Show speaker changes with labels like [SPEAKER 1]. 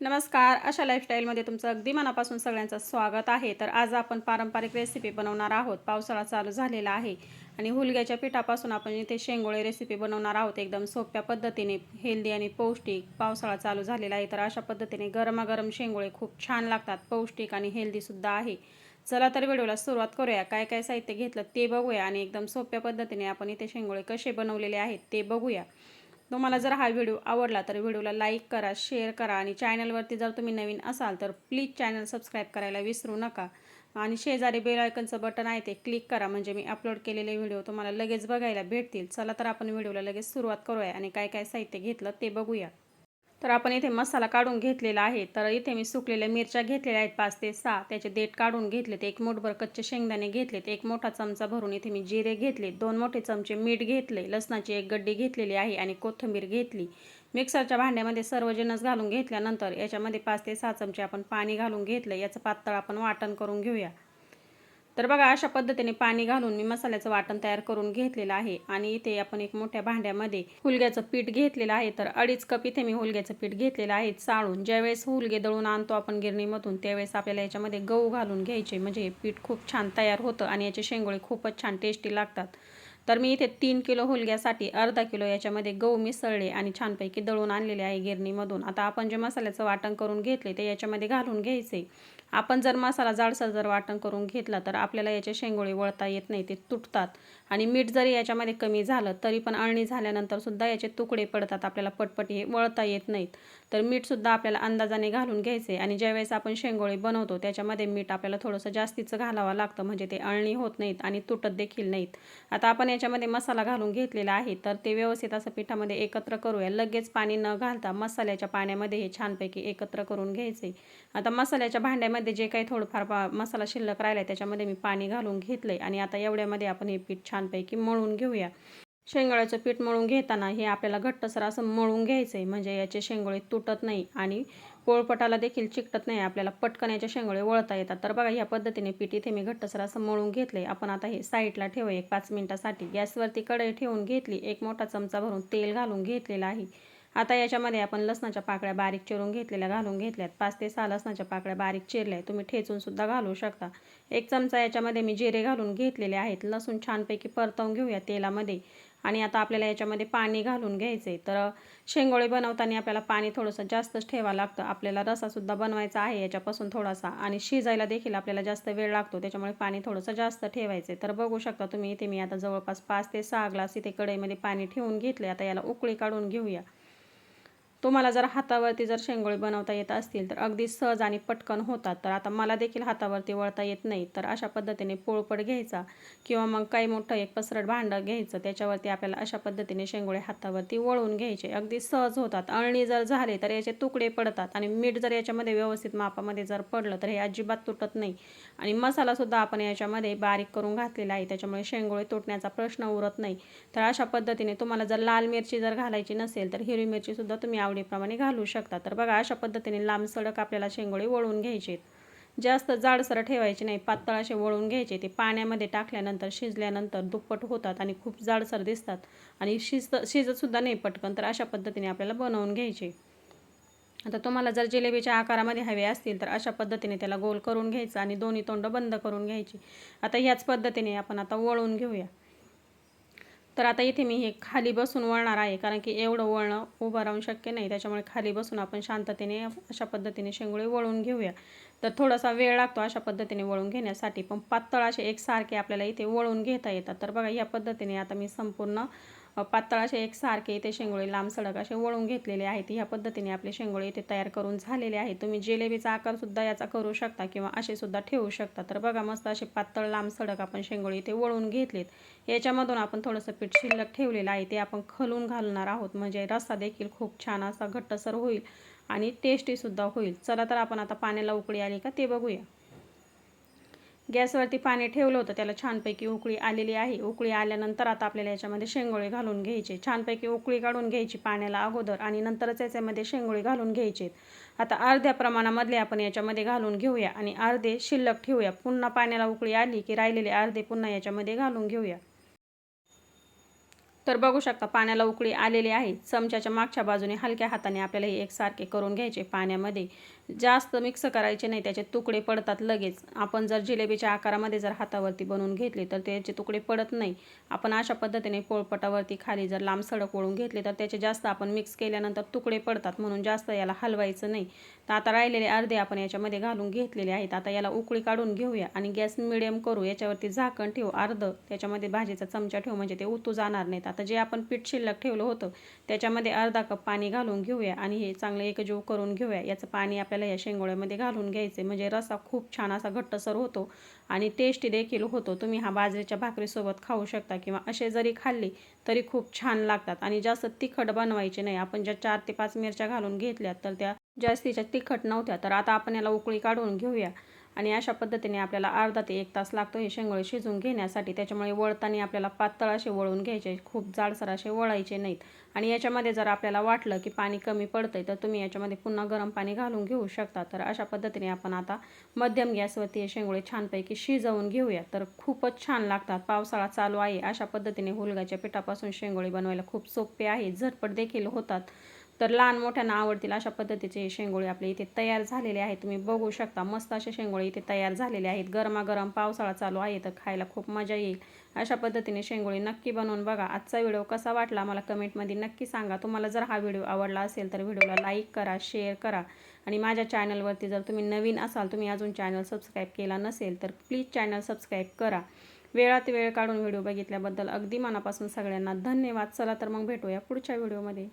[SPEAKER 1] नमस्कार अशा लाईफस्टाईलमध्ये तुमचं अगदी मनापासून सगळ्यांचं स्वागत आहे. तर आज आपण पारंपरिक रेसिपी बनवणार आहोत. पावसाळा चालू झालेला आहे आणि हुलग्याच्या पिठापासून आपण इथे शेंगोळे रेसिपी बनवणार आहोत. एकदम सोप्या पद्धतीने हेल्दी आणि पौष्टिक पावसाळा चालू झालेला आहे. तर अशा पद्धतीने गरमागरम शेंगोळे खूप छान लागतात पौष्टिक आणि हेल्दीसुद्धा आहे. चला तर व्हिडिओला सुरुवात करूया. काय काय साहित्य घेतलं ते बघूया आणि एकदम सोप्या पद्धतीने आपण इथे शेंगोळे कसे बनवलेले आहेत ते बघूया. तुम्हाला जर हा व्हिडिओ आवडला तर व्हिडिओला लाईक करा शेअर करा आणि चॅनलवरती जर तुम्ही नवीन असाल तर प्लीज चॅनल सबस्क्राईब करायला विसरू नका. आणि शेजारी बेल आयकनचं बटन आहे ते क्लिक करा म्हणजे मी अपलोड केलेले व्हिडिओ तुम्हाला लगेच बघायला भेटतील. चला तर आपण व्हिडिओला लगेच सुरुवात करूया आणि काय काय साहित्य घेतलं ते बघूया. तर आपण इथे मसाला काढून घेतलेला आहे. तर इथे मी सुकलेल्या मिरच्या घेतलेल्या आहेत पाच ते सहा. त्याचे देठ काढून घेतलेत. एक मोठभर कच्चे शेंगदाणे घेतलेत. एक मोठा चमचा भरून इथे मी जिरे घेतले. दोन मोठे चमचे मीठ घेतले. लसणाची एक गड्डी घेतलेली आहे आणि कोथिंबीर घेतली. मिक्सरच्या भांड्यामध्ये सर्व जिनस घालून घेतल्यानंतर याच्यामध्ये पाच ते सहा चमचे आपण पाणी घालून घेतलं. याचं पातळ आपण वाटण करून घेऊया. तर बघा अशा पद्धतीने पाणी घालून मी मसाल्याचं वाटण तयार करून घेतलेलं आहे. आणि इथे आपण एक मोठ्या भांड्यामध्ये हुलग्याचं पीठ घेतलेलं आहे. तर अडीच कप इथे मी हुलग्याचं पीठ घेतलेलं आहे. चाळून ज्यावेळेस हुलगे दळून आणतो आपण गिरणीमधून त्यावेळेस आपल्याला याच्यामध्ये गहू घालून घ्यायचे. म्हणजे हे पीठ खूप छान तयार होतं आणि याचे शेंगोळे खूपच छान टेस्टी लागतात. तर मी इथे तीन किलो होलग्यासाठी अर्धा किलो याच्यामध्ये गहू मिसळले आणि छानपैकी दळून आणलेले आहे गिरणीमधून. आता आपण जे मसाल्याचं वाटण करून घेतले ते याच्यामध्ये घालून घ्यायचे. आपण जर मसाला जाडसर जर वाटण करून घेतला तर आपल्याला याचे शेंगोळे वळता येत नाही ते तुटतात. आणि मीठ जरी याच्यामध्ये कमी झालं तरी पण अळणी झाल्यानंतरसुद्धा याचे तुकडे पडतात आपल्याला पटपट हे वळता येत नाहीत. तर मीठसुद्धा आपल्याला अंदाजाने घालून घ्यायचे आणि ज्यावेळेस आपण शेंगोळी बनवतो त्याच्यामध्ये मीठ आपल्याला थोडंसं जास्तीचं घालावं लागतं म्हणजे ते अळणी होत नाहीत आणि तुटत देखील नाहीत. आता आपण याच्यामध्ये मसाला घालून घेतलेला आहे तर ते व्यवस्थित असं पिठामध्ये एकत्र करूया. लगेच पाणी न घालता मसाल्याच्या पाण्यामध्ये हे छानपैकी एकत्र करून घ्यायचे. आता मसाल्याच्या भांड्यामध्ये जे काही थोडंफार पा मसाला शिल्लक राहिला आहे त्याच्यामध्ये मी पाणी घालून घेतलं आहे आणि आता एवढ्यामध्ये आपण हे पीठ छानपैकी मळून घेऊया. शेंगोळ्याचं पीठ मळून घेताना हे आपल्याला घट्टसर असं मळून घ्यायचं आहे म्हणजे याचे शेंगोळे तुटत नाही आणि पोळपटाला देखील चिकटत नाही. आपल्याला पटकन याचे शेंगोळे वळता येतात. तर बघा या पद्धतीने पीठ इथे मी घट्टसर असं मळून घेतले आपण आता हे साईडला ठेवू एक पाच मिनटासाठी. गॅसवरती कढई ठेवून घेतली. एक मोठा चमचा भरून तेल घालून घेतलेलं आहे. आता याच्यामध्ये आपण लसणाच्या पाकळ्या बारीक चिरून घेतलेल्या घालून घेतल्यात. पाच ते सहा लसणाच्या पाकळ्या बारीक चिरल्या तुम्ही ठेचून सुद्धा घालू शकता. एक चमचा याच्यामध्ये मी जिरे घालून घेतलेले आहेत. लसूण छानपैकी परतवून घेऊया तेलामध्ये. आणि आता आपल्याला याच्यामध्ये पाणी घालून घ्यायचे तर शेंगोळे बनवताना आपल्याला पाणी थोडंसं जास्तच ठेवावं लागतं. आपल्याला रसासुद्धा बनवायचा आहे याच्यापासून थोडासा. आणि शिजायला देखील आपल्याला जास्त वेळ लागतो. त्याच्यामुळे पाणी थोडंसं जास्त ठेवायचे तर बघू शकता तुम्ही इथे मी आता जवळपास पाच ते सहा ग्लास इथे कढईमध्ये पाणी ठेवून घेतले आता याला उकळी काढून घेऊया. तुम्हाला जर हातावरती जर शेंगोळे बनवता येत असतील तर अगदी सहज आणि पटकन होतात. तर आता मला देखील हातावरती वळता येत नाही. तर अशा पद्धतीने पोळपट घ्यायचा किंवा मग काही मोठं एक पसरट भांडं घ्यायचं त्याच्यावरती आपल्याला अशा पद्धतीने शेंगोळे हातावरती वळून घ्यायचे. अगदी सहज होतात. अळणी जर झाले तर याचे तुकडे पडतात आणि मीठ जर याच्यामध्ये व्यवस्थित मापामध्ये जर पडलं तर हे अजिबात तुटत नाही. आणि मसालासुद्धा आपण याच्यामध्ये बारीक करून घातलेला आहे त्याच्यामुळे शेंगोळे तुटण्याचा प्रश्न उरत नाही. तर अशा पद्धतीने तुम्हाला जर लाल मिरची जर घालायची नसेल तर हिरवी मिरचीसुद्धा तुम्ही आवडीप्रमाणे घालू शकता. तर बघा अशा पद्धतीने लांब सडक आपल्याला शेंगोळे वळून घ्यायचे जास्त जाडसर ठेवायचे नाही पातळ असे वळून घ्यायचे. ते पाण्यामध्ये टाकल्यानंतर शिजल्यानंतर दुप्पट होतात आणि खूप जाडसर दिसतात. आणि शिजत शिजतसुद्धा नाही पटकन तर अशा पद्धतीने आपल्याला बनवून घ्यायचे. आता तुम्हाला जर जिलेबीच्या आकारामध्ये हवे असतील तर अशा पद्धतीने त्याला गोल करून घ्यायचं आणि दोन्ही तोंड बंद करून घ्यायची. आता ह्याच पद्धतीने आपण आता वळून घेऊया. तर आता इथे मी हे खाली बसून वळणार आहे कारण की एवढं वळणं उभं राहून शक्य नाही. त्याच्यामुळे खाली बसून आपण शांततेने अशा पद्धतीने शेंगोळे वळून घेऊया. तर थोडासा वेळ लागतो अशा पद्धतीने वळून घेण्यासाठी पण पातळ असे एकसारखे आपल्याला इथे वळून घेता येतात. तर बघा या पद्धतीने आता मी संपूर्ण पातळ असे एकसारखे इथे शेंगोळे लांब सडक असे वळून घेतलेले आहेत. ह्या पद्धतीने आपले शेंगोळे इथे तयार करून झालेले आहेत. तुम्ही जिलेबीचा आकारसुद्धा याचा करू शकता किंवा असे सुद्धा ठेवू शकता. तर बघा मस्त असे पातळ लांब सडक आपण शेंगोळे इथे वळून घेतलेत. याच्यामधून आपण थोडंसं पीठ शिल्लक ठेवलेलं आहे. ते आपण खलून घालणार आहोत. म्हणजे रस्सा देखील खूप छान असा घट्टसर होईल आणि टेस्टीसुद्धा होईल. चला तर आपण आता पाण्याला उकळी आली का ते बघूया. गॅसवरती पाणी ठेवलं होतं. त्याला छानपैकी उकळी आलेली आहे. उकळी आल्यानंतर आता आपल्याला याच्यामध्ये शेंगोळे घालून घ्यायचे. छानपैकी उकळी काढून घ्यायची पाण्याला अगोदर आणि नंतरच याच्यामध्ये शेंगोळे घालून घ्यायचे आता अर्ध्या प्रमाणामधले आपण याच्यामध्ये घालून घेऊया आणि अर्धे शिल्लक ठेवूया. पुन्हा पाण्याला उकळी आली की राहिलेले अर्धे पुन्हा याच्यामध्ये घालून घेऊया. तर बघू शकता पाण्याला उकळी आलेली आहे. चमच्याच्या मागच्या बाजूने हलक्या हाताने आपल्याला हे एकसारखे करून घ्यायचे पाण्यामध्ये. जास्त मिक्स करायचे नाही त्याचे तुकडे पडतात लगेच. आपण जर जिलेबीच्या आकारामध्ये जर हातावरती बनवून घेतले तर त्याचे तुकडे पडत नाही. आपण अशा पद्धतीने पोळपटावरती खाली जर लांब सडक ओळून घेतले तर त्याचे जास्त आपण मिक्स केल्यानंतर तुकडे पडतात म्हणून जास्त याला हलवायचं नाही. तर आता राहिलेले अर्धे आपण याच्यामध्ये घालून घेतलेले आहेत. आता याला उकळी काढून घेऊया आणि गॅस मिडियम करू. याच्यावरती झाकण ठेवू. अर्ध त्याच्यामध्ये भाजीचा चमचा ठेवू म्हणजे ते उतू जाणार नाहीत. आता जे आपण पीठ शिल्लक ठेवलं होतं त्याच्यामध्ये अर्धा कप पाणी घालून घेऊया आणि हे चांगलं एकजीव करून घेऊया. याचं पाणी आपल्या आपल्याला या शेंगोळ्यामध्ये घालून घ्यायचे. म्हणजे रसा खूप छान असा घट्टसर होतो आणि टेस्टी देखील होतो. तुम्ही हा बाजरीच्या भाकरीसोबत खाऊ शकता किंवा असे जरी खाल्ले तरी खूप छान लागतात. आणि जास्त तिखट बनवायचे नाही. आपण ज्या चार ते पाच मिरच्या घालून घेतल्या तर त्या जास्तीच्या तिखट नव्हत्या. तर आता आपण याला उकळी काढून घेऊया. आणि अशा पद्धतीने आपल्याला अर्धा ते एक तास लागतो हे शेंगोळे शिजवून घेण्यासाठी. त्याच्यामुळे वळताना आपल्याला पातळ असे वळून घ्यायचे खूप जाडसर असे वळायचे नाहीत. आणि याच्यामध्ये जर आपल्याला वाटलं की पाणी कमी पडतंय तर तुम्ही याच्यामध्ये पुन्हा गरम पाणी घालून घेऊ शकता. तर अशा पद्धतीने आपण आता मध्यम गॅसवरती हे शेंगोळे छानपैकी शिजवून घेऊया. तर खूपच छान लागतात. पावसाळा चालू आहे. अशा पद्धतीने हुलगाच्या पिठापासून शेंगोळे बनवायला खूप सोपे आहे. झटपट देखील होतात. तर लहान मोठ्यांना आवडतील अशा पद्धतीचे हे शेंगोळे आपले इथे तयार झालेले आहेत. तुम्ही बघू शकता मस्त असे शेंगोळे इथे तयार झालेले आहेत. गरमागरम पावसाळा चालू आहे तर खायला खूप मजा येईल. अशा पद्धतीने शेंगोळी नक्की बनवून बघा. आजचा व्हिडिओ कसा वाटला मला कमेंटमध्ये नक्की सांगा. तुम्हाला जर हा व्हिडिओ आवडला असेल तर व्हिडिओला लाईक करा शेअर करा. आणि माझ्या चॅनलवरती जर तुम्ही नवीन असाल तुम्ही अजून चॅनल सबस्क्राईब केला नसेल तर प्लीज चॅनल सबस्क्राईब करा. वेळात वेळ काढून व्हिडिओ बघितल्याबद्दल अगदी मनापासून सगळ्यांना धन्यवाद. चला तर मग भेटूया पुढच्या व्हिडिओमध्ये.